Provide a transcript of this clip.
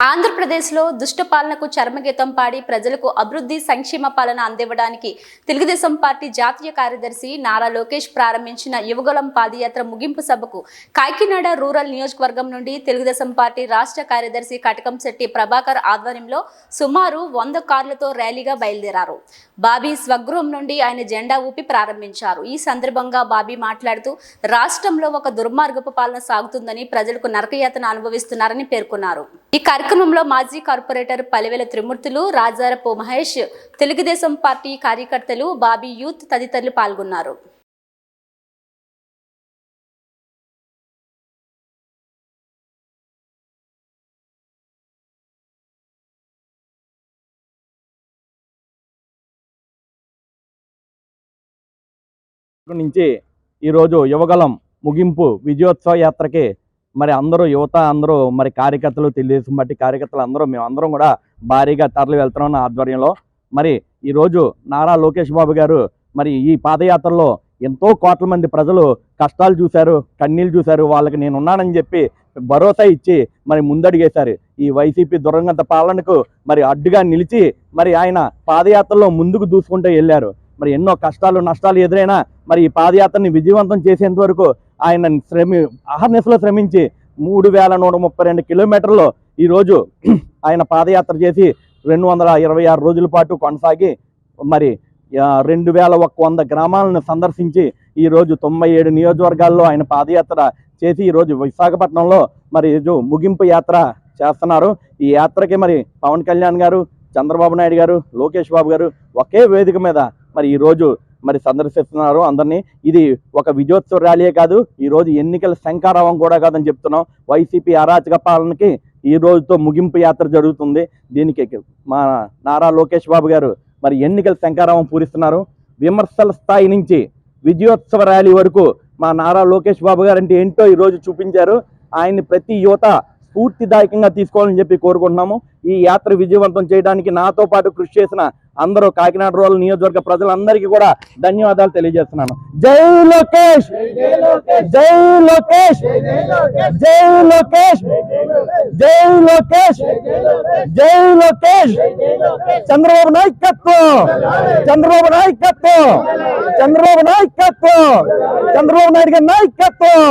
ఆంధ్రప్రదేశ్లో దుష్ట పాలనకు చర్మగీతం పాడి ప్రజలకు అభివృద్ధి సంక్షేమ పాలన అందివ్వడానికి తెలుగుదేశం పార్టీ జాతీయ కార్యదర్శి నారా లోకేష్ ప్రారంభించిన యువగలం పాదయాత్ర ముగింపు సభకు కాకినాడ రూరల్ నియోజకవర్గం నుండి తెలుగుదేశం పార్టీ రాష్ట్ర కార్యదర్శి కటకంశెట్టి ప్రభాకర్ ఆధ్వర్యంలో సుమారు వంద కార్లతో ర్యాలీగా బయలుదేరారు. బాబీ స్వగృహం నుండి ఆయన జెండా ఊపి ప్రారంభించారు. ఈ సందర్భంగా బాబీ మాట్లాడుతూ రాష్ట్రంలో ఒక దుర్మార్గపు పాలన సాగుతుందని ప్రజలకు నరకయాతన అనుభవిస్తున్నారని పేర్కొన్నారు. ఈ కార్యక్రమంలో మాజీ కార్పొరేటర్ పలివెల త్రిమూర్తులు రాజారపు మహేష్ తెలుగుదేశం పార్టీ కార్యకర్తలు బాబీ యూత్ తదితరులు పాల్గొన్నారు. నుంచి ఈరోజు యువగలం ముగింపు విజయోత్సవ యాత్రకి మరి అందరూ యువత అందరూ మరి కార్యకర్తలు తెలుగుదేశం పార్టీ కార్యకర్తలు అందరూ మేము అందరం కూడా భారీగా తరలి వెళ్తున్నాం ఆధ్వర్యంలో. మరి ఈరోజు నారా లోకేష్ బాబు గారు మరి ఈ పాదయాత్రలో ఎంతో కోట్ల మంది ప్రజలు కష్టాలు చూశారు కన్నీళ్ళు చూశారు. వాళ్ళకి నేను ఉన్నానని చెప్పి భరోసా ఇచ్చి మరి ముందడిగేశారు. ఈ వైసీపీ దురంగంత పాలనకు మరి అడ్డుగా నిలిచి మరి ఆయన పాదయాత్రలో ముందుకు దూసుకుంటూ వెళ్ళారు. మరి ఎన్నో కష్టాలు నష్టాలు ఎదురైనా మరి ఈ పాదయాత్రని విజయవంతం చేసేంత వరకు ఆయన శ్రమి అహర్నిశలో శ్రమించి మూడు వేల నూట ముప్పై రెండు కిలోమీటర్లు ఈరోజు ఆయన పాదయాత్ర చేసి రెండు వందల ఇరవై ఆరు రోజుల పాటు కొనసాగి మరి రెండు వేల ఒక్క వంద గ్రామాలను సందర్శించి ఈరోజు తొంభై ఏడు నియోజకవర్గాల్లో ఆయన పాదయాత్ర చేసి ఈరోజు విశాఖపట్నంలో మరి ముగింపు యాత్ర చేస్తున్నారు. ఈ యాత్రకి మరి పవన్ కళ్యాణ్ గారు చంద్రబాబు నాయుడు గారు లోకేష్ బాబు గారు ఒకే వేదిక మీద మరి ఈరోజు మరి సందర్శిస్తున్నారు అందరినీ. ఇది ఒక విజయోత్సవ ర్యాలీయే కాదు ఈ రోజు ఎన్నికల శంకారావం కూడా కాదని చెప్తున్నాం. వైసీపీ అరాచక పాలనకి ఈ రోజుతో ముగింపు యాత్ర జరుగుతుంది. దీనికి మా నారా లోకేష్ బాబు గారు మరి ఎన్నికల శంకారావం పూరిస్తున్నారు. విమర్శల స్థాయి నుంచి విజయోత్సవ ర్యాలీ వరకు మా నారా లోకేష్ బాబు గారు అంటే ఏంటో ఈ రోజు చూపించారు. ఆయన్ని ప్రతి యువత స్ఫూర్తిదాయకంగా తీసుకోవాలని చెప్పి కోరుకుంటున్నాము. ఈ యాత్ర విజయవంతం చేయడానికి నాతో పాటు కృషి చేసిన అందరూ కాకినాడ రూరల్ నియోజకవర్గ ప్రజలందరికీ కూడా ధన్యవాదాలు తెలియజేస్తున్నాను. జై లోకేష్! జై లోకేష్! జై లోకేష్! జై లోకేష్! జై లోకేష్! చంద్రబాబు నాయకత్వం! చంద్రబాబు నాయకత్వం! చంద్రబాబు నాయకత్వం! చంద్రబాబు నాయుడు గారి నాయకత్వం!